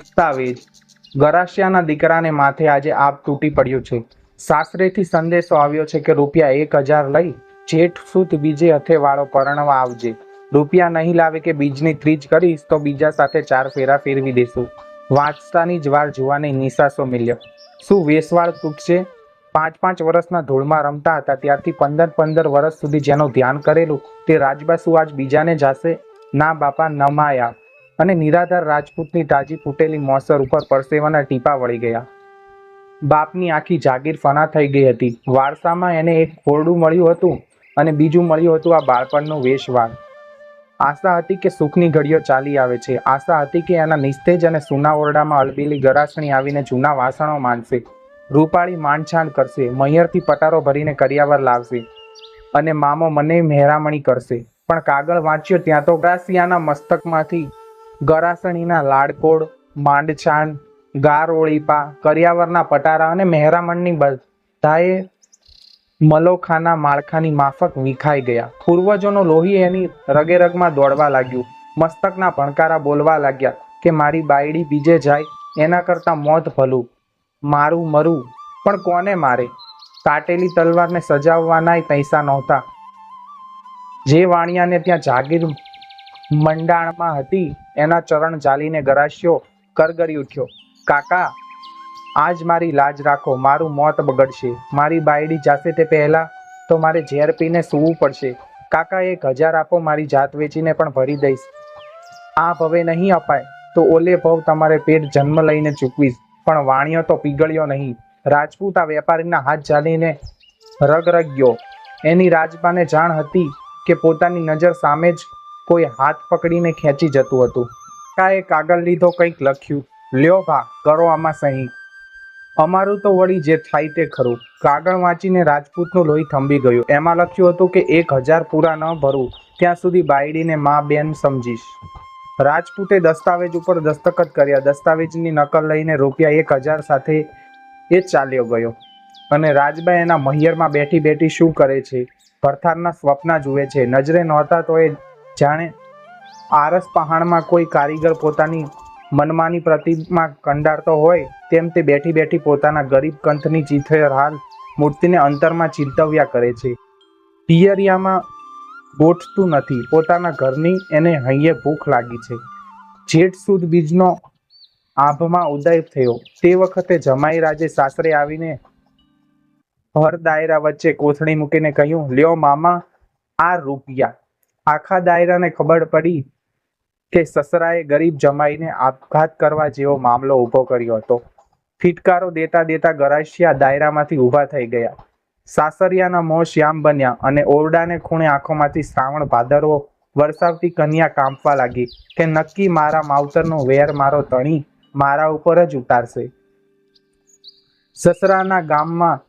દસ્તાવેજ ગરાશિયાના દીકરાને માથે આજે આપ તૂટી પડ્યું છે. સાસરેથી સંદેશો આવ્યો છે કે રૂપિયા એક હજાર લઈ જેઠ સુત બીજે હથે વાળો પરણવા આવજે. રૂપિયા નહીં લાવે કે બીજની ત્રીજ કરીશ તો બીજા સાથે ચાર ફેરા ફેરવી દેશું. વાંચતાની જ વાર જોવાને નિશાસો મિલ્યો. શું વેસવાળ તૂટશે? પાંચ પાંચ વર્ષના ધૂળમાં રમતા હતા, ત્યારથી પંદર પંદર વર્ષ સુધી જેનું ધ્યાન કરેલું તે રાજબાસુ આજ બીજાને જાશે? ના બાપા, નમાયા. અને નિરાધાર રાજપૂતની તાજી ફૂટેલી મોસર ઉપર પરસેવાના ટીપા વળી ગયા. બાપની આખી જાગીર ફના થઈ ગઈ હતી. વારસામાં એને એક ખોરડું મળ્યું હતું અને બીજું મળ્યું હતું આ બાળપણનું વેશવાળ. આશા હતી કે સુખની ઘડીઓ ચાલી આવે છે. આશા હતી કે એના નિસ્તેજ અને સુના ઓરડામાં અલબીલી ગરાસણી આવીને જૂના વાસણો માંડશે રૂપાળી માંડછાંડ કરશે. મૈયરથી પટારો ભરીને કરિયાવર લાવશે. અને મામો મને મહેરામણી કરશે. પણ કાગળ વાંચ્યો ત્યાં તો ગ્રાસિયાના મસ્તકમાંથી ગરાસણીના લાડકોડ માંડછાંડ ગાર ઓળીપા કરિયાવરના પટારા અને મહેરામણની બધાએ મલોખાના માળખાની માફક વિખાઈ ગયા. પૂર્વજોનો લોહી એની રગે રગમાં દોડવા લાગ્યું. મસ્તકના ભણકારા બોલવા લાગ્યા કે મારી બાયડી બીજે જાય, એના કરતાં મોત ભલું. મારું મરું, પણ કોને મારે? કાટેલી તલવારને સજાવવાનાય પૈસા નહોતા. જે વાણિયાને ત્યાં જાગીર મંડાણમાં હતી. એના ચરણ જાલીને ગરાશ્યો કરગરી ઉઠ્યો. કાકા, આજ મારી લાજ રાખો. મારું મોત બગડશે. મારી બાયડી જાશે તે પહેલા તો મારે ઝેર પીને સૂવું પડશે. કાકા, એક હજાર આપો. મારી જાત વેચીને પણ ભરી દઈશ. આ ભવે નહીં અપાય. તો ઓલે ભવ તમારે પેટ જન્મ લઈને ચૂકવીશ. પણ વાણિયો તો પીગળ્યો નહીં. રાજપૂત આ વેપારીના હાથ ચાલીને રગરગ્યો. એની રાજબાને જાણ હતી કે પોતાની નજર સામે જ કોઈ હાથ પકડીને ખેંચી જતું હતું. કાએ કાગળ લીધો કંઈક લખ્યું, લ્યો ભા, કરો આમાં સહી. અમારું તો વળી જે થાય તે ખરું. કાગળ વાંચીને રાજપૂતનું લોહી થંભી ગયું. એમાં લખ્યું હતું કે એક હજાર પૂરા ન ભરું, ત્યાં સુધી બાયડીને મા બેન સમજીશ. રાજપૂતે દસ્તાવેજ ઉપર દસ્તખત કર્યા. દસ્તાવેજની નકલ લઈને રૂપિયા એક હજાર સાથે એ ચાલ્યો ગયો. અને રાજબા એના મહિયરમાં બેઠી બેઠી શું કરે છે? ભરથારના સ્વપ્ન જુએ છે. નજરે નહોતા તો એ જાણે આરસ પહાણમાં કોઈ કારીગર પોતાની મનમાની પ્રતિમા કંડારતો હોય તેમ તે બેઠી બેઠી પોતાના ગરીબ કંથની ચીથેર હાલ મૂર્તિને અંતરમાં ચિંતવ્યા કરે છે. પિયરિયામાં ગોઠતું નથી, પોતાના ઘરની એને હૈયે ભૂખ લાગી છે. જેઠ સુદ બીજનો આભમાં ઉદય થયો. તે વખતે જમાઈ રાજે સાસરે આવીને ભર દાયરા વચ્ચે કોથળી મૂકીને કહ્યું, લ્યો મામા, આ રૂપિયા. આખા દાયરાને ખબર પડી કે સસરાએ ગરીબ જમાઈને આપઘાત કરવા જેવો મામલો ઊભો કર્યો હતો. ફિટકારો દેતા દેતા ગરાશિયા દાયરામાંથી ઊભા થઈ ગયા. સાસરિયાના મોં શ્યામ બન્યા અને ઓરડાને ખૂણે આંખોમાંથી શ્રાવણ ભાદરવો વરસાવતી કન્યા કાંપવા લાગી કે નક્કી મારા માવતરનો વેર મારો તણી મારા ઉપર જ ઉતારશે. સસરાના ગામમાં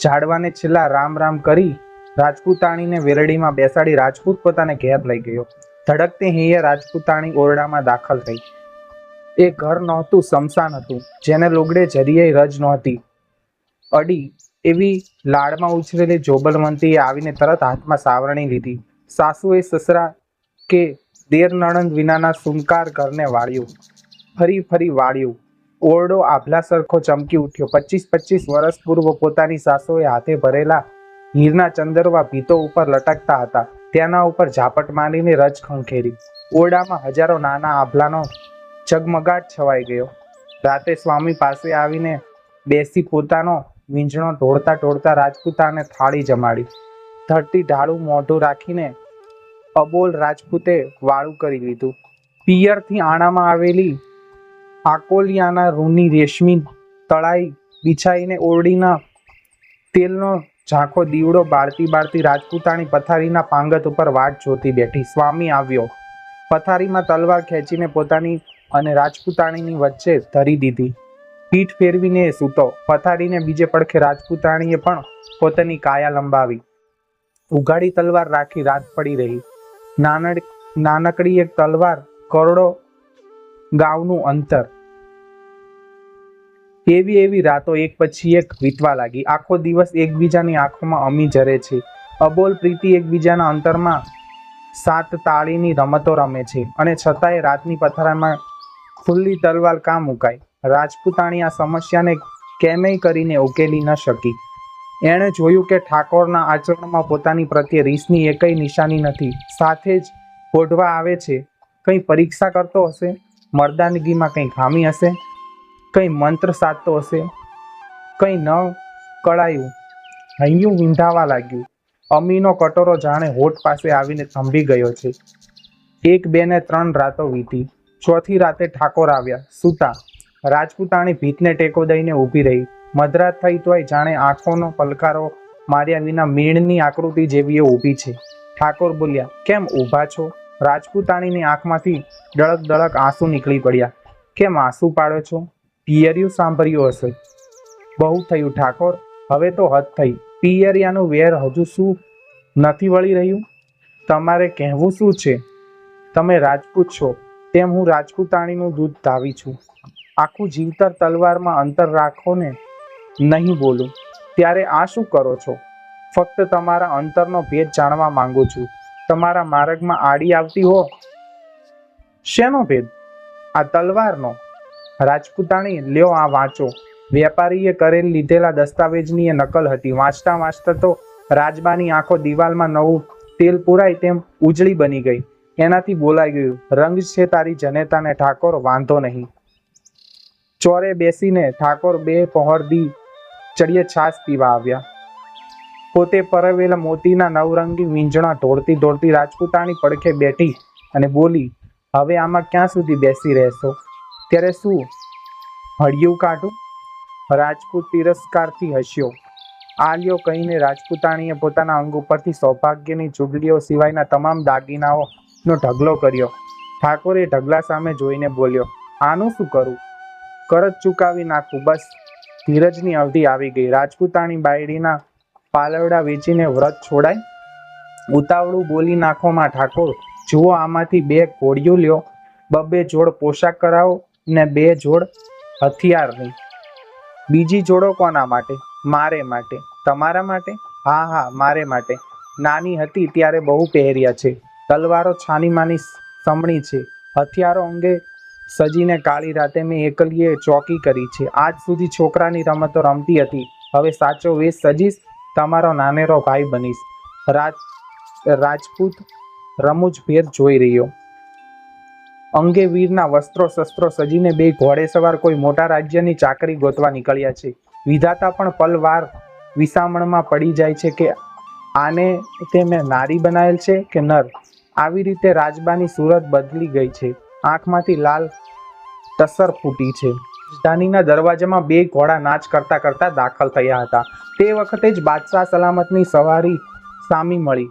ઝાડવાને છેલ્લા રામ રામ કરી રાજપૂતાણીને વેરડીમાં બેસાડી રાજપૂત પોતાને ઘેર લઈ ગયો. ધડકતી હૈયે રાજપૂતાણી ઓરડામાં દાખલ થઈ. એ ઘર નહોતું સમસાન હતું. જેને લોગડે જરીએ રજ નહોતી. અડી એવી લાડમાં ઉછરેલી જોબલવંતીએ આવીને તરત હાથમાં સાવરણી લીધી. સાસુએ સસરા કે દેર નણંદ વિનાના સુનકાર ઘરને વાળ્યું. ફરી ફરી વાળ્યું. ઓરડો આભલા સરખો ચમકી ઉઠ્યો. પચીસ પચીસ વર્ષ પૂર્વ પોતાની સાસુએ હાથે ભરેલા હીરના ચંદરવા ભીતો ઉપર લટકતા હતા. તેના ઉપર ઝાપટ મારીને રજ ખંખેરી. ઓરડામાં હજારો નાના આભલાનો ઝગમગાટ છવાઈ ગયો. રાતે સ્વામી પાસે આવીને બેસી પોતાનો વીંઝણો ઢોળતા ઢોળતા રાજપૂતાને થાળી જમાડી. ધરતી ઢાળું મોઢું રાખીને અબોલ રાજપૂતે વાળું કરી લીધું. પિયરથી આણામાં આવેલી આકોલિયાના રૂની રેશમી તળાઈ બિછાઈને ઓરડીના તેલનો ઝાંખો દીવડો બાળતી બાળતી રાજપૂતાણી પથારીના પાંગત ઉપર વાટ જોતી બેઠી. સ્વામી આવ્યો. પથારીમાં તલવાર ખેંચીને પોતાની અને રાજપૂતાણીની વચ્ચે ધરી દીધી. પીઠ ફેરવીને એ સૂતો. પથારીને બીજે પડખે રાજપૂતાણીએ પણ પોતાની કાયા લંબાવી. ઉઘાડી તલવાર રાખી રાત પડી રહી. નાનડ નાનકડી એક તલવાર કરોડો ગાવનું અંતર એવી એવી રાતો એક પછી એક વીતવા લાગી. આખો દિવસ એકબીજાની આંખોમાં અમી જરે છે. અબોલ પ્રીતિ એકબીજાના અંતરમાં સાત તાળીની રમતો રમે છે અને છતાંય રાતની પથારામાં ખુલ્લી તલવાર કામ મુકાય? રાજપૂતાણી આ સમસ્યાને કેમેય કરીને ઉકેલી ન શકી. એણે જોયું કે ઠાકોરના આચરણમાં પોતાની પ્રત્યે રીસની એકય નિશાની નથી. સાથે જ ઓઢવા આવે છે. કંઈ પરીક્ષા કરતો હશે? મર્દાનગીમાં કંઈ ખામી હશે? કંઈ મંત્ર સાધતો હશે? કંઈ ન કળાયું? હૈયું વિંધાવા લાગ્યું. અમીનો કટોરો જાણે હોઠ પાસે આવીને થંભી ગયો છે. એક, બે ને ત્રણ રાતો વીતી. ચોથી રાતે ઠાકોર આવ્યા. સૂતા. રાજપૂતાણી ભીતને ટેકો દઈને ઊભી રહી. મધરાત થઈ તોય જાણે આંખોનો પલકારો માર્યા વિના મીણની આકૃતિ જેવી એ ઊભી છે. ઠાકોર બોલ્યા, કેમ ઊભા છો? રાજપૂતાણીની આંખમાંથી ડળક ડળક આંસુ નીકળી પડ્યા. કેમ આંસુ પાડો છો? પિયરિયું સાંભળ્યું હશે. બહુ થયું ઠાકોર, હવે તો હદ થઈ. પિયરિયાનું વેર હજુ શું નથી વળી રહ્યું? તમારે કહેવું શું છે? તમે રાજપૂત છો, તેમ હું રાજપૂતાણીનું દૂધ ધાવી છું. આખું જીવતર તલવારમાં અંતર રાખો ને, નહીં બોલું. ત્યારે આ શું કરો છો? ફક્ત તમારા અંતરનો ભેદ જાણવા માંગુ છું. તમારા માર્ગમાં આડી આવતી હો. શેનો ભેદ? આ તલવારનો. રાજપૂતાણી, લ્યો આ વાંચો. વેપારીએ કરેલ લીધેલા દસ્તાવેજની એ નકલ હતી. વાંચતા વાંચતા તો રાજબાની આંખો દિવાલમાં નવું તેલ પુરાય તેમ ઉજળી બની ગઈ. એનાથી બોલાઈ ગયું, રંગ છે તારી જનેતાને ઠાકોર, વાંધો નહીં. ચોરે બેસીને ઠાકોર બે પહોરદી ચડીએ છાશ પીવા આવ્યા. પોતે પરવેલા મોતીના નવરંગી વીંજણા ઢોળતી ઢોળતી રાજપૂતાણી પડખે બેઠી અને બોલી, હવે આમાં ક્યાં સુધી બેસી રહેશો? ત્યારે શું? હળિયું કાઢું? રાજપૂત તિરસ્કારથી હસ્યો. આલ્યો કહીને રાજપૂતાણીએ પોતાના અંગ ઉપરથી સૌભાગ્યની ચૂગલીઓ સિવાયના તમામ દાગીનાઓનો ઢગલો કર્યો. ઠાકોરે ઢગલા સામે જોઈને બોલ્યો, આનું શું કરું? કરજ ચૂકાવી નાખું, બસ. ધીરજની અવધિ આવી ગઈ. રાજપૂતાણી બાયડીના પાલવડા વેચીને વ્રત છોડાય. ઉતાવળું બોલી નાખોમાં ઠાકોર, જુઓ, આમાંથી બે ઘોડિયું લ્યો. બબ્બે જોડ પોશાક કરાવો. ને બે જોડ હથિયારની. બીજી જોડો કોના માટે? મારે માટે. તમારા માટે? હા હા, મારે માટે. નાની હતી ત્યારે બહુ પહેર્યા છે. તલવારો છાની માની સમણી છે. હથિયારો અંગે સજીને કાળી રાતે મેં એકલીએ ચોકી કરી છે. આજ સુધી છોકરાની રમતો રમતી હતી. હવે સાચો વેશ સજીશ, તમારો નાનેરો ભાઈ બનીશ. રાજ, રાજપૂત રમૂજ ભેર જોઈ રહ્યો. અંગે વીરના વસ્ત્રો શસ્ત્રો સજીને બે ઘોડે સવાર કોઈ મોટા રાજ્યની ચાકરી ગોતવા નીકળ્યા છે. વિધાતા પણ પલવાર વિસામણમાં પડી જાય છે કે આને તે મેં નારી બનાવેલ છે કે નર? આવી રીતે રાજબાની સુરત બદલી ગઈ છે. આંખમાંથી લાલ ટસર ફૂટી છે. રાજધાનીના દરવાજામાં બે ઘોડા નાચ કરતા કરતા દાખલ થયા હતા. તે વખતે જ બાદશાહ સલામતની સવારી સામી મળી.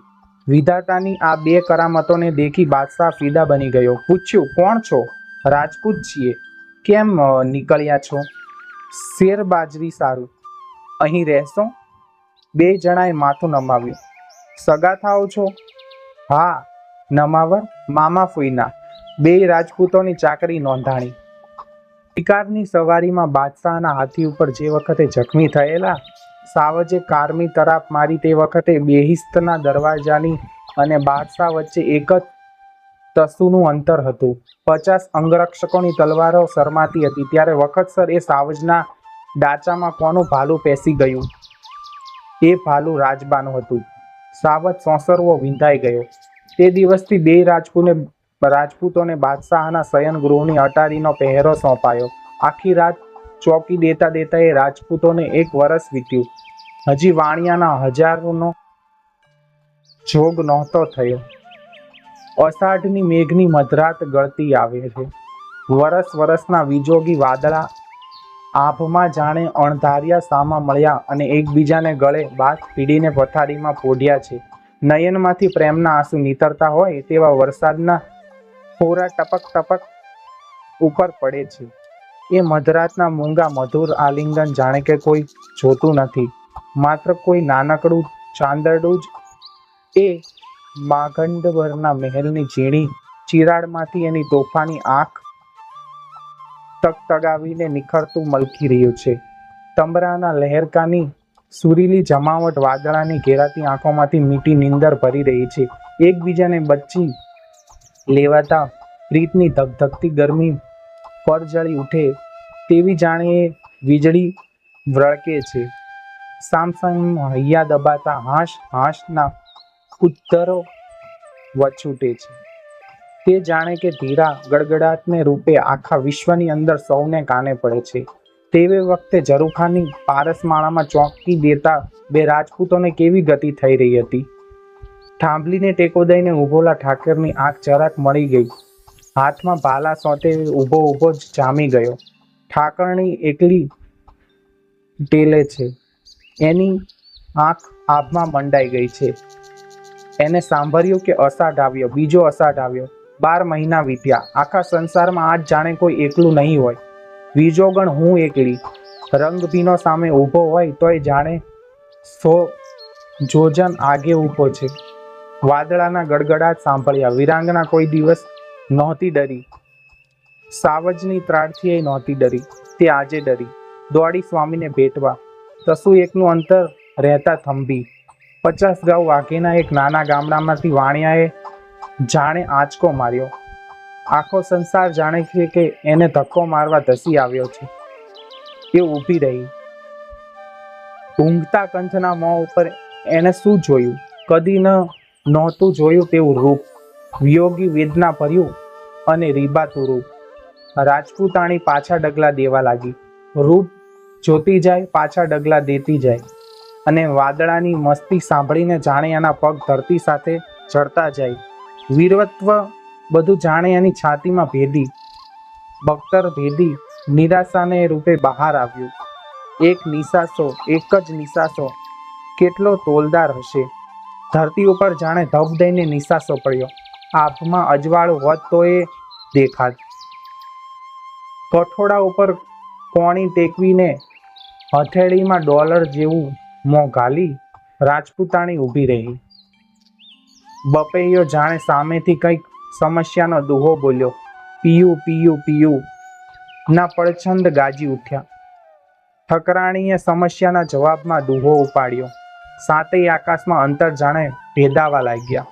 વિધાતાની આ બે કરામતોને દેખી બાદશાહ ફિદા બની ગયો. પૂછ્યું, કોણ છો? રાજપૂત છીએ. કેમ નીકળ્યા છો? શેર બાજરી સારું. અહીં રહેશો? બે જણાએ માથું નમાવ્યું. સગા થાઓ છો? હા, નમાવર, મામા ફૂઈના. બે રાજપૂતોની ચાકરી નોંધાણી. શિકારની સવારીમાં બાદશાહના હાથી ઉપર જે વખતે જખમી થયેલા સાવજે કારમી તરાપ મારી તે વખતે બેહિસ્તના દરવાજાની અને બાદશાહ વચ્ચે એક જ તસુનું અંતર હતું. પચાસ અંગરક્ષકોની તલવારો શરમાતી હતી. ત્યારે વખતસર એ સાવજના ડાચામાં કોનું ભાલું પેસી ગયું? એ ભાલું રાજબાનું હતું. સાવજ સોંસરવો વિંધાઈ ગયો. તે દિવસથી બે રાજપૂને, રાજપૂતોને બાદશાહના શયન ગૃહની અટારીનો પહેરો સોંપાયો. આખી રાત ચોકી દેતા દેતા એ રાજપૂતોને એક વરસ વીત્યું. હજી વાણિયાના હજારોનો જોગ નહોતો થયો. અષાઢની મેઘની મધરાત ગળતી આવે છે. વરસ વરસના વિજોગી વાદળા આભમાં જાણે અણધાર્યા સામા મળ્યા અને એકબીજાને ગળે બાથ પીડીને પથારીમાં પોઢ્યા છે. નયનમાંથી પ્રેમના આંસુ નીતરતા હોય તેવા વરસાદના ફોરા ટપક ટપક ઉપર પડે છે. એ મધરાતના મૂંગા મધુર આલિંગન જાણે કે કોઈ જોતું નથી. માત્ર કોઈ નાનકડું ચાંદરડું જ. એ માગંડવરના મહેલની ઝીણી ચિરાડમાંથી એની તોફાની આંખ તગતગાવીને નિખરતું મલકી રહ્યું છે. તંબરાના લહેરકાની સુરીલી જમાવટ વાદળાની ઘેરાતી આંખોમાંથી મીઠી નીંદર ભરી રહી છે. એકબીજાને બચી લેવાતા પ્રીતની ધગધગતી ગરમી પરજળી ઉઠે તેવી જાણે વીજળી વળકે છે. સામસામ હૈયા દબાતા હાશ હાશના ઉત્તરો વછૂટે છે. તે જાણે કે ધીરા ગડગડાટને રૂપે આખા વિશ્વની અંદર સૌને કાને પડે છે. તેવે વખતે ઝરૂખાની પારસમાળામાં ચોંકી દેતા બે રાજપૂતોને કેવી ગતિ થઈ રહી હતી? થાંભલીને ટેકો દઈને ઊભોલા ઠાકરની આંખ જરાક મળી ગઈ. હાથમાં ભાલા સોંટે ઊભો ઊભો જ જામી ગયો. ઠાકરણી એકલી ટેલે છે. એની આંખ આભમાં મંડાઈ ગઈ છે. એને સાંભળ્યું કે અષાઢ આવ્યો, બીજો અષાઢ આવ્યો. બાર મહિના વીત્યા. આખા સંસારમાં આજ જાણે કોઈ એકલું નહીં હોય. બીજોગણ હું એકલી. રંગભીનો સામે ઊભો હોય તોય જાણે સો જોજન આગે ઊભો છે. વાદળાના ગડગડાટ સાંભળ્યા. વિરાંગના કોઈ દિવસ નહોતી ડરી. સાવજની ત્રાડથી એ નહોતી ડરી. તે આજે ડરી. દોડી સ્વામીને ભેટવા. તસુ એકનું અંતર રહેતા થંભી. પચાસ ગાઉ વાઘેના એક નાના ગામડામાંથી વાણિયાએ જાણે આંચકો માર્યો. આખો સંસાર જાણે છે કે એને ધક્કો મારવા ધસી આવ્યો છે. એ ઊભી રહી. ઊંઘતા કંઠના મોં ઉપર એણે શું જોયું? કદી ન નહોતું જોયું તેવું રૂપ. વિયોગી વેદના ભર્યું અને રીબાતું રૂપ. રાજપૂતાણી પાછા ડગલા દેવા લાગી. રૂપ જોતી જાય, પાછા ડગલા દેતી જાય અને વાદળાની મસ્તી સાંભળીને જાણે એના પગ ધરતી સાથે ચડતા જાય. વીરવત્વ બધું જાણે એની છાતીમાં ભેદી, બખ્તર ભેદી, નિરાશાને રૂપે બહાર આવ્યું. એક નિશાસો, એક જ નિશાસો, કેટલો તોલદાર હશે? ધરતી ઉપર જાણે ધબ દઈને નિશાસો પડ્યો. આભમાં અજવાળું હોત તો એ દેખાત. કઠોડા ઉપર કોણી ટેકવીને હથેળીમાં ડોલર જેવું મોં ઘાલી રાજપૂતાણી ઊભી રહી. બપૈયો જાણે સામેથી કંઈક સમસ્યાનો દુહો બોલ્યો. પીયું પીયું પીયું. ના પડછંદ ગાજી ઉઠ્યા. ઠકરાણીએ સમસ્યાના જવાબમાં દુહો ઉપાડ્યો. સાતેય આકાશમાં અંતર જાણે ભેદાવા લાગ્યા.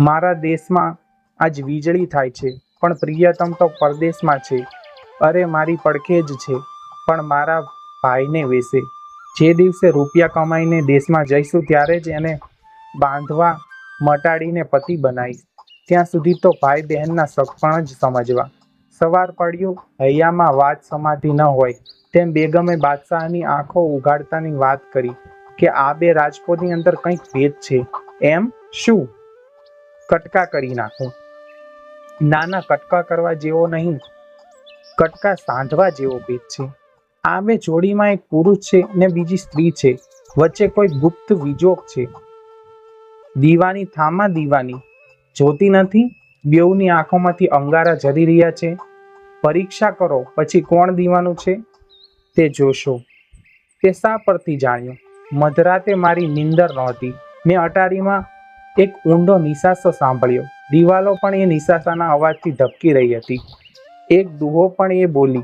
મારા દેશમાં આજ વીજળી થાય છે, પણ પ્રિયતમ તો પરદેશમાં છે. અરે, મારી પડખે જ છે, પણ મારા ભાઈને વેસે જે દિવસે રૂપિયા કમાઈને દેશમાં જઈશું ત્યારે જ એને બાંધવા મટાડીને પતિ બનાવીશ. ત્યાં સુધી તો ભાઈ બહેનના સગપણ જ સમજવા. સવાર પડ્યું, હૈયામાં વાત સમાધિ ન હોય. તેમ બેગમે બાદશાહની આંખો ઉઘાડતાની વાત કરી કે આ બે રાજકોટની અંદર કંઈક ભેદ છે. એમ શું? કટકા કરી નાખો. નાના કટકા કરવા જેવો નહીં, કટકા સાંધવા જેવો ભેદ છે. આ બે જોડીમાં એક પુરુષ છે ને બીજી સ્ત્રી છે. વચ્ચે કોઈ ગુપ્ત વિજોગ છે. દીવાની થામા દીવાની. જોતી નથી, બેઉની આંખોમાંથી અંગારા જરી રહ્યા છે. પરીક્ષા કરો, પછી કોણ દીવાનું છે? તે જોશો. તે શા પરથી જાણ્યું? મધરાતે મારી નિંદર નહોતી. મેં અટારીમાં એક ઊંડો નિશાસો સાંભળ્યો. દિવાલો પણ એ નિશાસાના અવાજથી ધબકી રહી હતી. એક દુહો પણ એ બોલી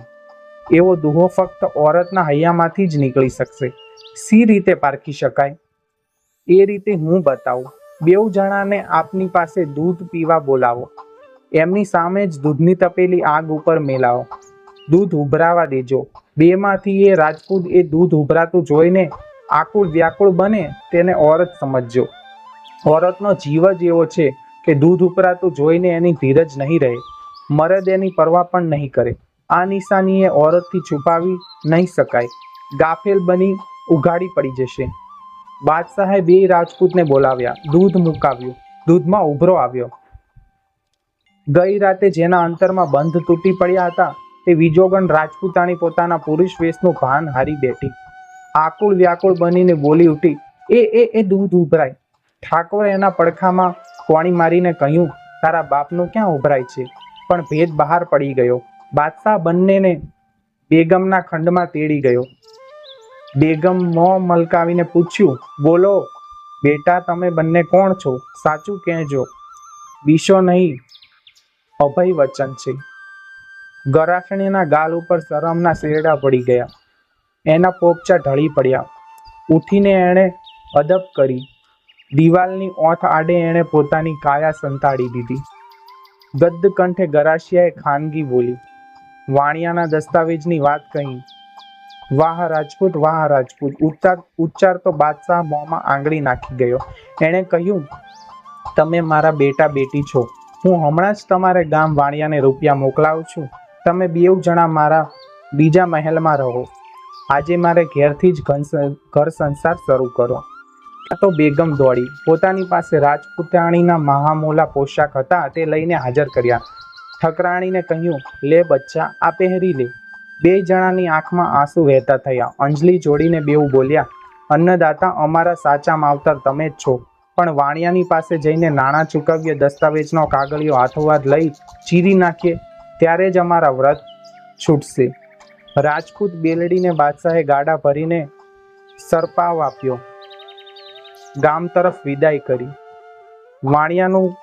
એવો દુહો ફક્ત ઓરતના હૈયામાંથી જ નીકળી શકશે. સી રીતે પારખી શકાય? એ રીતે હું બતાવું. બેઉ જણાને આપની પાસે દૂધ પીવા બોલાવો. એમની સામે જ દૂધની તપેલી આગ ઉપર મેલાવો. દૂધ ઉભરાવા દેજો. બેમાંથી એ રાજપૂત એ દૂધ ઉભરાતું જોઈને આકુળ વ્યાકુળ બને તેને ઓરત સમજજો. ઓરતનો જીવ જ એવો છે કે દૂધ ઉભરાતું જોઈને એની ધીરજ નહીં રહે. મરદ એની પરવા પણ નહીં કરે. આ નિશાની એ ઓરતથી છુપાવી નહીં શકાય. ગાફેલ બની ઉઘાડી પડી જશે. બાદશાહે બે રાજપૂતને બોલાવ્યા. દૂધ મુકાવ્યું. દૂધમાં ઉભરો આવ્યો. ગઈ રાતે જેના અંતરમાં બંધ તૂટી પડ્યા હતા, તે વિજોગણ રાજપૂતાણી પોતાના પુરુષ વેશનું ભાન હારી બેઠી. આકુળ વ્યાકુળ બનીને બોલી ઉઠી, એ એ એ દૂધ ઉભરાય. ઠાકોરે એના પડખામાં કોણી મારીને કહ્યું, તારા બાપનું ક્યાં ઉભરાય છે? પણ ભેદ બહાર પડી ગયો. બાદશાહ બંનેને બેગમના ખંડમાં તેડી ગયો. બેગમ મોં મલકાવીને પૂછ્યું, બોલો, બેટા, તમે બંને કોણ છો? સાચું કહેજો. બીશો નહીં, અભય વચન છે. ગરાસણીના ગાલ ઉપર શરમના શેરડા પડી ગયા. એના પોપચા ઢળી પડ્યા. ઉઠીને એણે અદબ કરી. દિવાલની ઓથ આડે એણે પોતાની કાયા સંતાડી દીધી. ગદ્દ કંઠે ગરાશિયાએ ખાનગી બોલી વાણિયાના દસ્તાવેજની વાત કહી. વાહ, રાજપૂત વાહ, રાજપૂત. ઉચ્ચાર ઉચ્ચાર તો બાદશાહ મોંમાં આંગળી નાખી ગયો. એણે કહ્યું, તમે મારા બેટા બેટી છો. હું હમણાં જ તમારે ગામ વાણિયાને રૂપિયા મોકલાવું છું. તમે બેઉ જણા મારા બીજા મહેલમાં રહો. આજે મારે ઘેરથી જ ઘર સંસાર શરૂ કરો. આ તો બેગમ દોડી. પોતાની પાસે રાજપૂતાણીના મહામોલા પોશાક હતા, તે લઈને હાજર કર્યા. ઠકરાણીને કહ્યું, લે બચ્ચા, આ પહેરી લે. બે જણાની આંખમાં આંસુ વહેતા થયા. અંજલિ જોડીને બેઉ બોલ્યા, અન્નદાતા, અમારા સાચા માવતર તમે જ છો. પણ વાણિયાની પાસે જઈને નાણાં ચૂકવીએ, દસ્તાવેજનો કાગળિયો હાથોહાથ લઈ ચીરી નાખીએ, ત્યારે જ અમારા વ્રત છૂટશે. રાજપૂત બેલડીને બાદશાહે ગાડા ભરીને સરપાવ આપ્યો. ગામ તરફ વિદાય કરી. વાણિયાનું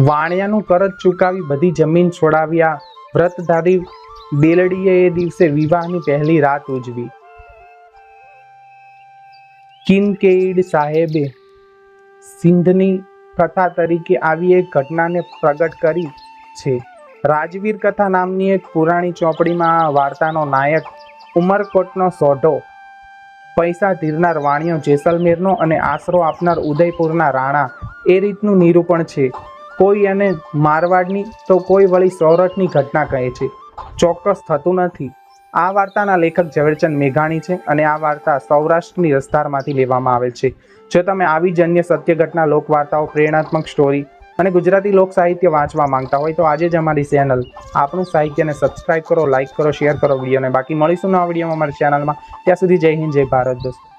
વાણિયાનું કરજ ચૂકાવી બધી જમીન છોડાવ્યા. વ્રતધારી બેલડીએ એ દિવસે વિવાહની પહેલી રાત ઉજવી. કિનકેઈડ સાહેબે સિંધની કથા તરીકે આવી એક ઘટનાને પ્રગટ કરી છે. રાજવીર કથા નામની એક પુરાણી ચોપડીમાં આ વાર્તાનો નાયક ઉમરકોટનો સોઢો, પૈસા ધીરનાર વાણિયો જેસલમેરનો અને આશરો આપનાર ઉદયપુરના રાણા એ રીતનું નિરૂપણ છે. કોઈ એને મારવાડની તો કોઈ વળી સૌરઠની ઘટના કહે છે. ચોક્કસ થતું નથી. આ વાર્તાના લેખક ઝવેરચંદ મેઘાણી છે અને આ વાર્તા સૌરાષ્ટ્રની રસધારમાંથી લેવામાં આવે છે. જો તમે આવી જ અન્ય સત્ય ઘટના, લોકવાર્તાઓ, પ્રેરણાત્મક સ્ટોરી અને ગુજરાતી લોક સાહિત્ય વાંચવા માંગતા હોય તો આજે જ અમારી ચેનલ આપણું સાહિત્યને સબસ્ક્રાઇબ કરો, લાઇક કરો, શેર કરો વિડીયોને. બાકી મળીશું નવા વિડીયોમાં અમારી ચેનલમાં. ત્યાં સુધી જય હિન્દ, જય ભારત દોસ્તો.